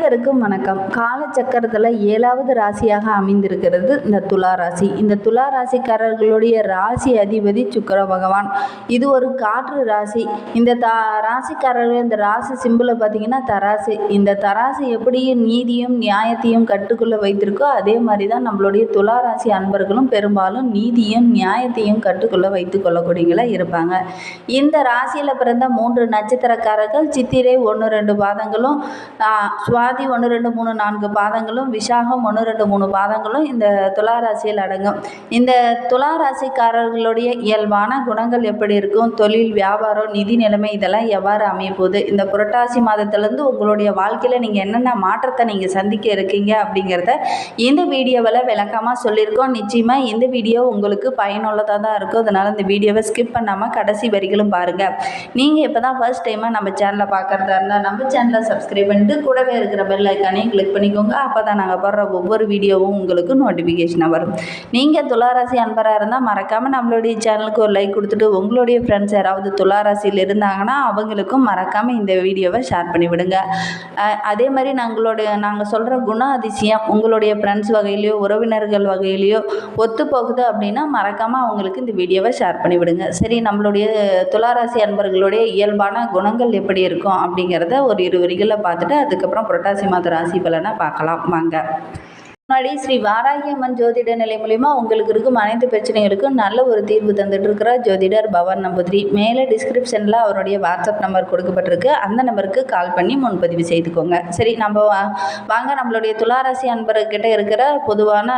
அனைவருக்கும் வணக்கம். காலச்சக்கரத்தில் ஏழாவது ராசியாக அமைந்திருக்கிறது இந்த துலா ராசி. இந்த துலா ராசிக்காரர்களுடைய ராசி அதிபதி சுக்கர பகவான். இது ஒரு காற்று ராசி. இந்த த ராசிக்காரர்கள் இந்த ராசி சிம்பிளை பார்த்தீங்கன்னா தராசு. இந்த தராசு எப்படி நீதியும் நியாயத்தையும் கட்டுக்குள்ளே வைத்திருக்கோ அதே மாதிரி தான் நம்மளுடைய துலா ராசி அன்பர்களும் பெரும்பாலும் நீதியும் நியாயத்தையும் கட்டுக்குள்ளே வைத்து கொள்ளக்கூடியவங்களா இருப்பாங்க. இந்த ராசியில் பிறந்த மூன்று நட்சத்திரக்காரர்கள் சித்திரை ஒன்று ரெண்டு பாதங்களும் சுவா சுவாதி ஒன்று ரெண்டு மூணு நான்கு பாதங்களும் விசாகம் ஒன்று ரெண்டு மூணு பாதங்களும் இந்த துலா ராசியில் அடங்கும். இந்த துலா ராசிக்காரர்களுடைய இயல்பான குணங்கள் எப்படி இருக்கும்? தொழில் வியாபாரம் நிதி நிலைமை இதெல்லாம் எவ்வாறு அமையப்போகுது? இந்த புரட்டாசி மாதத்துலேருந்து உங்களுடைய வாழ்க்கையில் நீங்கள் என்னென்ன மாற்றத்தை நீங்கள் சந்திக்க இருக்கீங்க அப்படிங்கிறத இந்த வீடியோவில் விளக்கமாக சொல்லியிருக்கோம். நிச்சயமாக இந்த வீடியோ உங்களுக்கு பயனுள்ளதாக தான் இருக்கும். அதனால் இந்த வீடியோவை ஸ்கிப் பண்ணாமல் கடைசி வரிகளும் பாருங்கள் நீங்கள் இப்போ தான் ஃபர்ஸ்ட் டைமாக நம்ம சேனலை பார்க்குறதா இருந்தால் நம்ம சேனலை சப்ஸ்கிரைப் பண்ணிட்டு கூடவே இருக்கிற பெல் ஐக்கானையும் கிளிக் பண்ணிக்கோங்க. அப்போ தான் நாங்கள் போடுற ஒவ்வொரு வீடியோவும் உங்களுக்கு நோட்டிஃபிகேஷனாக வரும். நீங்கள் துளாராசி அன்பராக இருந்தால் மறக்காமல் நம்மளுடைய சேனலுக்கு ஒரு லைக் கொடுத்துட்டு உங்களுடைய ஃப்ரெண்ட்ஸ் யாராவது துளாராசியில் இருந்தாங்கன்னா அவங்களுக்கும் மறக்காமல் இந்த வீடியோவை ஷேர் பண்ணிவிடுங்க. அதே மாதிரி நாங்களுடைய நாங்கள் சொல்கிற குண அதிசயம் உங்களுடைய ஃப்ரெண்ட்ஸ் வகையிலையோ உறவினர்கள் வகையிலையோ ஒத்து போகுது அப்படின்னா மறக்காமல் அவங்களுக்கு இந்த வீடியோவை ஷேர் பண்ணிவிடுங்க. சரி நம்மளுடைய துளாராசி அன்பர்களுடைய இயல்பான குணங்கள் எப்படி இருக்கும் அப்படிங்கிறத ஒரு இரு வரிகளில் பார்த்துட்டு அதுக்கப்புறம் புரட்டாசி மாத ராசி பலனை பார்க்கலாம். வாங்க. முன்னாடி ஸ்ரீ வாராகி அம்மன் ஜோதிட நிலை மூலிமா உங்களுக்கு இருக்கும் அனைத்து பிரச்சனைகளுக்கும் நல்ல ஒரு தீர்வு தந்துட்டு இருக்கிறார் ஜோதிடர் பவன் நம்பூதிரி. மேலே டிஸ்கிரிப்ஷனில் அவருடைய வாட்ஸ்அப் நம்பர் கொடுக்கப்பட்டிருக்கு. அந்த நம்பருக்கு கால் பண்ணி முன்பதிவு செய்துக்கோங்க. சரி நம்ம வா- வாங்க நம்மளுடைய துளாராசி அன்பர்கிட்ட இருக்கிற பொதுவான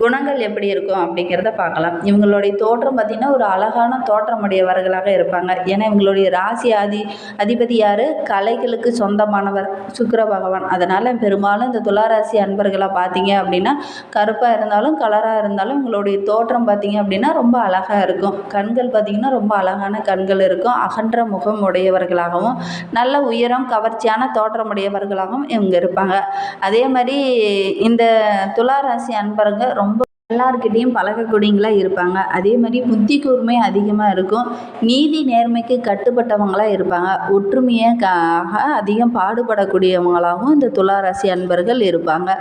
குணங்கள் எப்படி இருக்கும் அப்படிங்கிறத பார்க்கலாம். இவங்களுடைய தோற்றம் பார்த்திங்கன்னா ஒரு அழகான தோற்றமுடையவர்களாக இருப்பாங்க. ஏன்னா இவங்களுடைய ராசி அதி அதிபதி யார்? கலைகளுக்கு சொந்தமானவர் சுக்கர பகவான். அதனால் பெரும்பாலும் இந்த துளாராசி அன்பர்களை பார்த்தீங்க அப்படின்னா கருப்பாக இருந்தாலும் கலராக இருந்தாலும் இவங்களுடைய தோற்றம் பார்த்திங்க அப்படின்னா ரொம்ப அழகாக இருக்கும். கண்கள் பார்த்திங்கன்னா ரொம்ப அழகான கண்கள் இருக்கும். அகன்ற முகம் உடையவர்களாகவும் நல்ல உயரம் கவர்ச்சியான தோற்றமுடையவர்களாகவும் இவங்க இருப்பாங்க. அதே மாதிரி இந்த துளாராசி அன்பருங்க ரொம்ப எல்லார்கிட்டேயும் பழகக்கூடியங்களா இருப்பாங்க. அதே மாதிரி புத்தி கூர்மை அதிகமாக இருக்கும். நீதி நேர்மைக்கு கட்டுப்பட்டவங்களாக இருப்பாங்க. ஒற்றுமையாக அதிகம் பாடுபடக்கூடியவங்களாகவும் இந்த துளாராசி அன்பர்கள் இருப்பாங்க.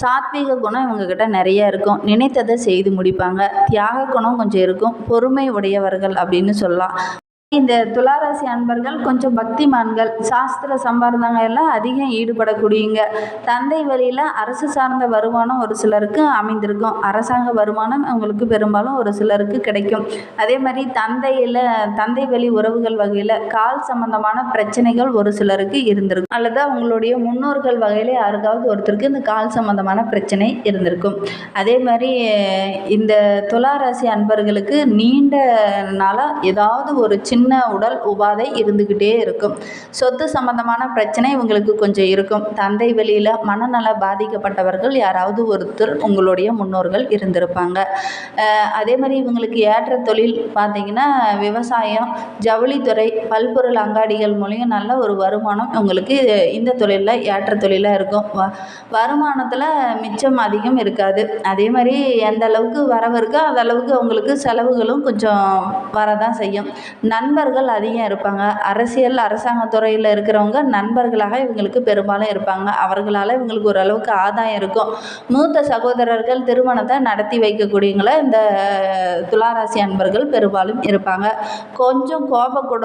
சாத்வீக குணம் இவங்கக்கிட்ட நிறைய இருக்கும். நினைத்ததை செய்து முடிப்பாங்க. தியாக குணம் கொஞ்சம் இருக்கும். பொறுமை உடையவர்கள் அப்படின்னு சொல்லலாம். இந்த துளாராசி அன்பர்கள் கொஞ்சம் பக்திமான்கள். சாஸ்திர சம்பாரதங்கள்லாம் எல்லாம் அதிகம் ஈடுபடக்கூடியங்க தந்தை வழியில் அரசு சார்ந்த வருமானம் ஒரு சிலருக்கு அமைந்திருக்கும். அரசாங்க வருமானம் அவங்களுக்கு பெரும்பாலும் ஒரு சிலருக்கு கிடைக்கும். அதே மாதிரி தந்தையில் தந்தை வழி உறவுகள் வகையில் கால் சம்பந்தமான பிரச்சனைகள் ஒரு சிலருக்கு இருந்திருக்கும். அல்லது அவங்களுடைய முன்னோர்கள் வகையில் யாருக்காவது ஒருத்தருக்கு இந்த கால் சம்பந்தமான பிரச்சனை இருந்திருக்கும். அதே மாதிரி இந்த துளாராசி அன்பர்களுக்கு நீண்ட நாளாக ஏதாவது ஒரு சின்ன உடல் உபாதை இருந்துக்கிட்டே இருக்கும். சொத்து சம்பந்தமான பிரச்சனை இவங்களுக்கு கொஞ்சம் இருக்கும். தந்தை வெளியில் மனநல பாதிக்கப்பட்டவர்கள் யாராவது ஒருத்தர் உங்களுடைய முன்னோர்கள் இருந்திருப்பாங்க. அதே மாதிரி இவங்களுக்கு ஏற்ற தொழில் பார்த்தீங்கன்னா விவசாயம் ஜவுளித்துறை பல்பொருள் அங்காடிகள் மூலியம் நல்ல ஒரு வருமானம் உங்களுக்கு இந்த தொழிலில் ஏற்ற தொழிலாக இருக்கும். வ வருமானத்தில் மிச்சம் அதிகம் இருக்காது. அதே மாதிரி எந்த அளவுக்கு வரவு இருக்கோ அந்த அளவுக்கு அவங்களுக்கு செலவுகளும் கொஞ்சம் வரதான் செய்யும். நண்பர்கள் அதிகம் இருப்பாங்க. அரசியல் அரசாங்க துறையில் இருக்கிறவங்க நண்பர்களாக இவங்களுக்கு பெரும்பாலும் இருப்பாங்க. அவர்களால் இவங்களுக்கு ஓரளவுக்கு ஆதாயம் இருக்கும். மூத்த சகோதரர்கள் திருமணத்தை நடத்தி வைக்கக்கூடியவங்கள இந்த துளாராசி அன்பர்கள் பெரும்பாலும் இருப்பாங்க. கொஞ்சம் கோபக்கூட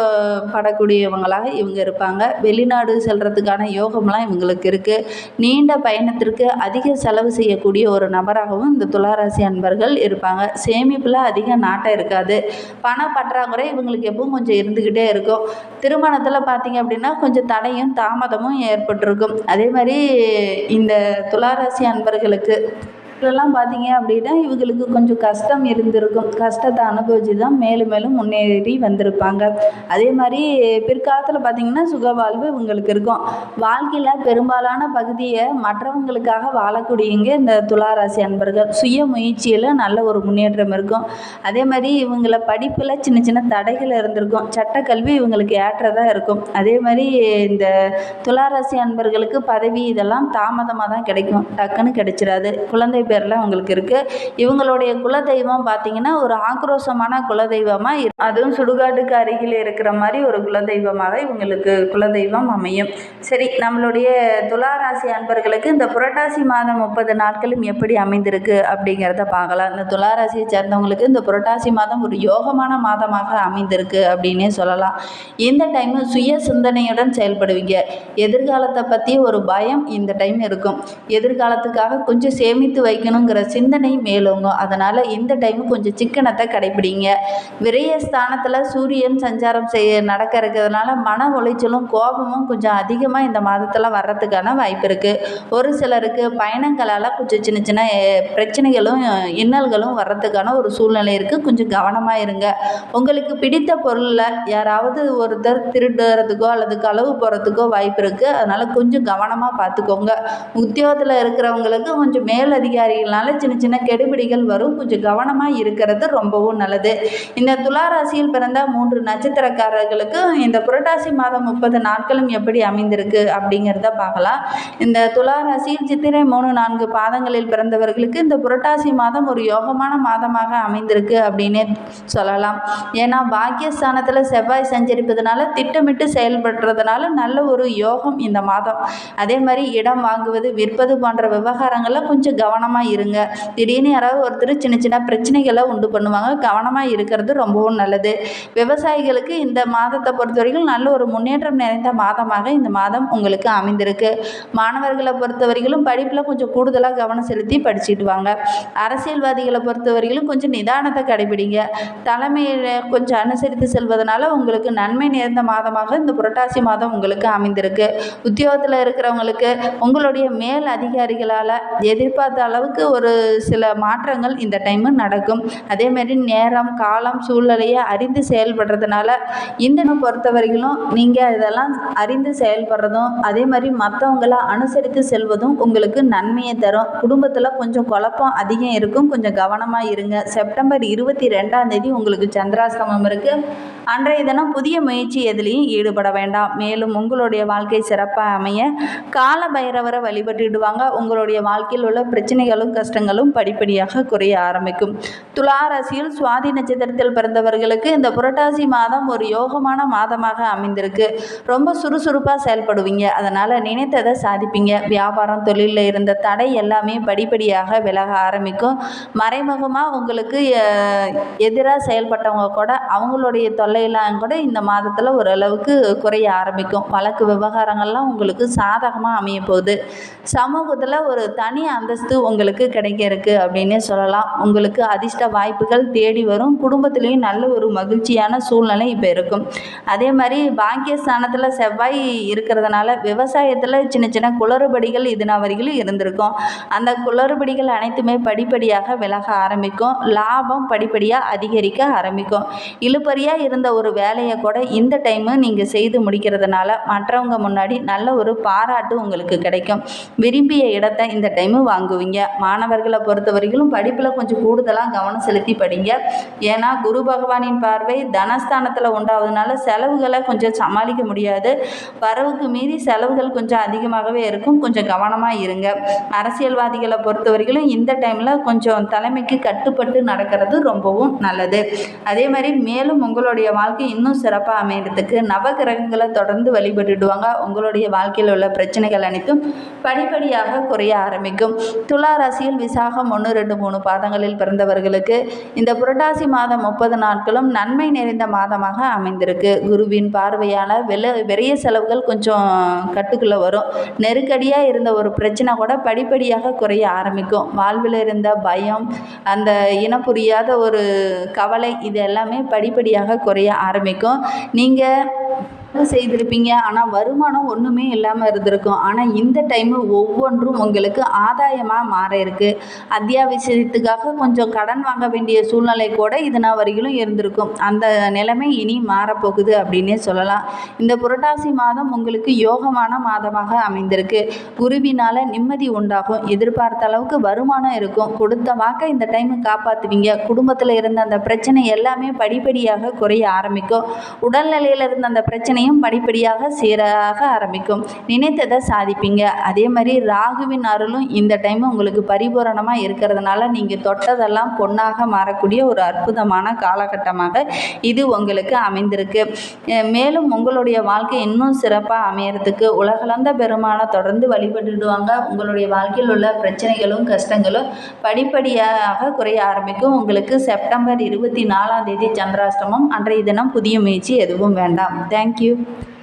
படக்கூடியவங்களாக இவங்க இருப்பாங்க. வெளிநாடு செல்கிறதுக்கான யோகம்லாம் இவங்களுக்கு இருக்குது நீண்ட பயணத்திற்கு அதிக செலவு செய்யக்கூடிய ஒரு நபராகவும் இந்த துளாராசி அன்பர்கள் இருப்பாங்க. சேமிப்பில் அதிக நாட்டம் இருக்காது. பண பற்றாக்குறை இவங்களுக்கு எப்பவும் கொஞ்சம் இருந்துக்கிட்டே இருக்கும். திருமணத்தில் பார்த்தீங்க அப்படின்னா கொஞ்சம் தடையும் தாமதமும் ஏற்பட்டிருக்கும். அதே மாதிரி இந்த துளாராசி அன்பர்களுக்கு இதெல்லாம் பார்த்தீங்க அப்படின்னா இவங்களுக்கு கொஞ்சம் கஷ்டம் இருந்திருக்கும். கஷ்டத்தை அனுபவிச்சு தான் மேலும் மேலும் முன்னேறி வந்திருப்பாங்க. அதே மாதிரி பிற்காலத்தில் பார்த்தீங்கன்னா சுகவாழ்வு இவங்களுக்கு இருக்கும். வாழ்க்கையில் பெரும்பாலான பகுதியை மற்றவங்களுக்காக வாழக்கூடியவங்க இந்த துளாராசி அன்பர்கள். சுய முயற்சியில் நல்ல ஒரு முன்னேற்றம் இருக்கும். அதே மாதிரி இவங்கள படிப்பில் சின்ன சின்ன தடைகள் இருந்திருக்கும். சட்டக்கல்வி இவங்களுக்கு ஏற்றதாக இருக்கும். அதே மாதிரி இந்த துளாராசி அன்பர்களுக்கு பதவி இதெல்லாம் தாமதமாக தான் கிடைக்கும். டக்குன்னு கிடைச்சிடாது குழந்தை பேர்லாம் உங்களுக்கு இருக்குது இவங்களுடைய குலதெய்வம் பார்த்தீங்கன்னா ஒரு ஆக்ரோஷமான குலதெய்வமாக இரு- அதுவும் சுடுகாட்டுக்கு அருகில் இருக்கிற மாதிரி ஒரு குலதெய்வமாக இவங்களுக்கு குலதெய்வம் அமையும். சரி நம்மளுடைய துளாராசி அன்பர்களுக்கு இந்த புரட்டாசி மாதம் முப்பது நாட்களும் எப்படி அமைந்திருக்கு அப்படிங்கிறத பார்க்கலாம். இந்த துளாராசியை சேர்ந்தவங்களுக்கு இந்த புரட்டாசி மாதம் ஒரு யோகமான மாதமாக அமைந்திருக்கு அப்படின்னே சொல்லலாம். இந்த டைம் சுய சிந்தனையுடன் செயல்படுவீங்க. எதிர்காலத்தை பற்றி ஒரு பயம் இந்த டைம் இருக்கும். எதிர்காலத்துக்காக கொஞ்சம் சேமித்து வைக்கணுங்கிற சிந்தனை மேலோங்கும். அதனால் இந்த டைம் கொஞ்சம் சிக்கனத்தை கடைப்பிடிங்க விரைய ஸ்தானத்தில் சூரியன் சஞ்சாரம் செய்ய நடக்க இருக்கிறதுனால மன உளைச்சலும் கோபமும் கொஞ்சம் அதிகமாக இந்த மாதத்தில் வர்றதுக்கான வாய்ப்பு இருக்குது ஒரு சிலருக்கு பயணங்களால் கொஞ்சம் சின்ன சின்ன பிரச்சனைகளும் இன்னல்களும் வர்றதுக்கான ஒரு சூழ்நிலை இருக்குது கொஞ்சம் கவனமாக இருங்க. உங்களுக்கு பிடித்த பொருளில் யாராவது ஒருத்தர் திருடுறதுக்கோ அல்லது களவு போகிறதுக்கோ வாய்ப்பு இருக்குது அதனால் கொஞ்சம் கவனமாக பார்த்துக்கோங்க உத்தியோகத்தில் இருக்கிறவங்களுக்கு கொஞ்சம் மேலதிகாரிகளால் சின்ன சின்ன கெடுபிடிகள் வரும். கொஞ்சம் கவனமாக இருக்கிறது ரொம்பவும் நல்லது. இந்த துளாராசியில் பிறந்த மூன்று நட்சத்திரக்காரர்களுக்கு இந்த புரட்டாசி மாதம் முப்பது நாட்களும் எப்படி அமைந்திருக்கு அப்படிங்கிறத பார்க்கலாம். இந்த துளாராசியில் சித்திரை மூணு நான்கு பாதங்களில் பிறந்தவர்களுக்கு இந்த புரட்டாசி மாதம் ஒரு யோகமான மாதமாக அமைந்திருக்கு அப்படின்னே சொல்லலாம். ஏன்னா பாக்கியஸ்தானத்தில் செவ்வாய் சஞ்சரிப்பதனால திட்டமிட்டு செயல்படுறதுனால நல்ல ஒரு யோகம் இந்த மாதம். அதே மாதிரி இடம் வாங்குவது விற்பது போன்ற விவகாரங்களில் கொஞ்சம் கவனமாக இருங்க. திடீர்னு யாராவது ஒருத்தர் சின்ன சின்ன பிரச்சனைகளை உண்டு பண்ணுவாங்க. கவனமாக இருக்கிறது ரொம்பவும் நல்லது. விவசாயிகளுக்கு இந்த மாதத்தை பொறுத்த வரைக்கும் நல்ல ஒரு முன்னேற்றம் நிறைந்த மாதமாக இந்த மாதம் உங்களுக்கு அமைந்திருக்கு. மாணவர்களை பொறுத்தவரையிலும் படிப்பில் கொஞ்சம் கூடுதலாக கவனம் செலுத்தி படிச்சுட்டு வாங்க. அரசியல்வாதிகளை பொறுத்தவரையிலும் கொஞ்சம் நிதானத்தை கடைபிடிங்க. தலைமையில் கொஞ்சம் அனுசரித்து செல்வதனால உங்களுக்கு நன்மை நேர்ந்த மாதமாக இந்த புரட்டாசி மாதம் உங்களுக்கு அமைந்திருக்கு. உத்தியோகத்தில் இருக்கிறவங்களுக்கு உங்களுடைய மேல் அதிகாரிகளால் எதிர்பார்த்த அளவு அளவுக்கு ஒரு சில மாற்றங்கள் இந்த டைமு நடக்கும். அதேமாரி நேரம் காலம் சூழ்நிலையை அறிந்து செயல்படுறதுனால இந்த பொறுத்தவரையிலும் நீங்கள் இதெல்லாம் அறிந்து செயல்படுறதும் அதே மாதிரி மற்றவங்கள அனுசரித்து செல்வதும் உங்களுக்கு நன்மையை தரும். குடும்பத்தில் கொஞ்சம் குழப்பம் அதிகம் இருக்கும். கொஞ்சம் கவனமாக இருங்க. செப்டம்பர் இருபத்தி ரெண்டாம் தேதி உங்களுக்கு சந்திராசிரமம் இருக்குது அன்றைய தினம் புதிய முயற்சி எதுலேயும் ஈடுபட வேண்டாம். மேலும் உங்களுடைய வாழ்க்கை சிறப்பாக அமைய கால பைரவரை வழிபட்டுடுவாங்க. உங்களுடைய வாழ்க்கையில் உள்ள பிரச்சனைகள் பிரச்சனைகளும் கஷ்டங்களும் படிப்படியாக குறைய ஆரம்பிக்கும். துலா ராசியில் சுவாதி நட்சத்திரத்தில் பிறந்தவர்களுக்கு இந்த புரட்டாசி மாதம் ஒரு யோகமான மாதமாக அமைந்திருக்கு. ரொம்ப சுறுசுறுப்பாக செயல்படுவீங்க. அதனால் நினைத்ததை சாதிப்பீங்க. வியாபாரம் தொழிலில் இருந்த தடை எல்லாமே படிப்படியாக விலக ஆரம்பிக்கும். மறைமுகமாக உங்களுக்கு எதிராக செயல்பட்டவங்க கூட அவங்களுடைய தொல்லையெல்லாம் கூட இந்த மாதத்தில் ஓரளவுக்கு குறைய ஆரம்பிக்கும். வழக்கு விவகாரங்கள்லாம் உங்களுக்கு சாதகமாக அமைய போகுது சமூகத்தில் ஒரு தனி அந்தஸ்து உங்களுக்கு கிடைக்க இருக்கு அப்படின்னே சொல்லலாம். உங்களுக்கு அதிர்ஷ்ட வாய்ப்புகள் தேடி வரும். குடும்பத்திலையும் நல்ல ஒரு மகிழ்ச்சியான சூழ்நிலை இப்போ இருக்கும். அதே மாதிரி பாக்கியஸ்தானத்தில் செவ்வாய் இருக்கிறதுனால விவசாயத்தில் சின்ன சின்ன குளறுபடிகள் இதுனா வரைகளும் இருந்திருக்கும். அந்த குளறுபடிகள் அனைத்துமே படிப்படியாக விலக ஆரம்பிக்கும். லாபம் படிப்படியாக அதிகரிக்க ஆரம்பிக்கும். இழுபறியாக இருந்த ஒரு வேலையை கூட இந்த டைமு நீங்கள் செய்து முடிக்கிறதுனால மற்றவங்க முன்னாடி நல்ல ஒரு பாராட்டு உங்களுக்கு கிடைக்கும். விரும்பிய இடத்தை இந்த டைமு வாங்குவீங்க. மாணவர்களை பொறுத்த வரைக்கும் படிப்பில் கொஞ்சம் கூடுதலாக கவனம் செலுத்தி படிங்க. ஏன்னா குரு பகவானின் பார்வை தனஸ்தானத்தில் உண்டாவதுனால செலவுகளை கொஞ்சம் சமாளிக்க முடியாது. வரவுக்கு மீறி செலவுகள் கொஞ்சம் அதிகமாகவே இருக்கும். கொஞ்சம் கவனமாக இருங்க. அரசியல்வாதிகளை பொறுத்த வரைக்கும் இந்த டைமில் கொஞ்சம் தலைமைக்கு கட்டுப்பட்டு நடக்கிறது ரொம்பவும் நல்லது. அதே மாதிரி மேலும் உங்களுடைய வாழ்க்கை இன்னும் சிறப்பாக அமையறதுக்கு நவகிரகங்களை தொடர்ந்து வழிபட்டுடுவாங்க. உங்களுடைய வாழ்க்கையில் உள்ள பிரச்சனைகள் அனைத்தும் படிப்படியாக குறைய ஆரம்பிக்கும். துலா ராசியில் விசாகம் ஒன்று ரெண்டு மூணு பாதங்களில் பிறந்தவர்களுக்கு இந்த புரட்டாசி மாதம் முப்பது நாட்களும் நன்மை நிறைந்த மாதமாக அமைந்திருக்கு. குருவின் பார்வையால் வில விரைய செலவுகள் கொஞ்சம் கட்டுக்குள்ளே வரும். நெருக்கடியாக இருந்த ஒரு பிரச்சனை கூட படிப்படியாக குறைய ஆரம்பிக்கும். வாழ்வில் இருந்த பயம் அந்த இனம் புரியாத ஒரு கவலை இது எல்லாமே படிப்படியாக குறைய ஆரம்பிக்கும். நீங்கள் செய்திருப்பீங்க. ஆனால் வருமானம் ஒன்றுமே இல்லாமல் இருந்திருக்கும். ஆனால் இந்த டைமு ஒவ்வொன்றும் உங்களுக்கு ஆதாயமாக மாற இருக்கு. அத்தியாவசியத்துக்காக கொஞ்சம் கடன் வாங்க வேண்டிய சூழ்நிலை கூட இதனா வரையிலும் இருந்திருக்கும். அந்த நிலைமை இனி மாறப்போகுது அப்படின்னே சொல்லலாம். இந்த புரட்டாசி மாதம் உங்களுக்கு யோகமான மாதமாக அமைந்திருக்கு. குருவினால் நிம்மதி உண்டாகும். எதிர்பார்த்த அளவுக்கு வருமானம் இருக்கும். கொடுத்த வாக்கை இந்த டைமு காப்பாற்றுவீங்க குடும்பத்தில் இருந்த அந்த பிரச்சனை எல்லாமே படிப்படியாக குறைய ஆரம்பிக்கும். உடல்நிலையில் இருந்த அந்த பிரச்சனை அத்தனையும் படிப்படியாக சீராக ஆரம்பிக்கும். நினைத்ததை சாதிப்பீங்க. அதே மாதிரி ராகுவின் அருளும் இந்த டைம் உங்களுக்கு பரிபூரணமாக இருக்கிறதுனால நீங்கள் தொட்டதெல்லாம் பொன்னாக மாறக்கூடிய ஒரு அற்புதமான காலகட்டமாக இது உங்களுக்கு அமைந்திருக்கு. மேலும் உங்களுடைய வாழ்க்கை இன்னும் சிறப்பாக அமையறதுக்கு உலகளந்த பெருமானை தொடர்ந்து வழிபட்டுடுவாங்க. உங்களுடைய வாழ்க்கையில் உள்ள பிரச்சனைகளும் கஷ்டங்களும் படிப்படியாக குறைய ஆரம்பிக்கும். உங்களுக்கு செப்டம்பர் இருபத்தி நாலாம் தேதி சந்திராஷ்டமம். அன்றைய தினம் புதிய முயற்சி எதுவும் வேண்டாம். Thank you you.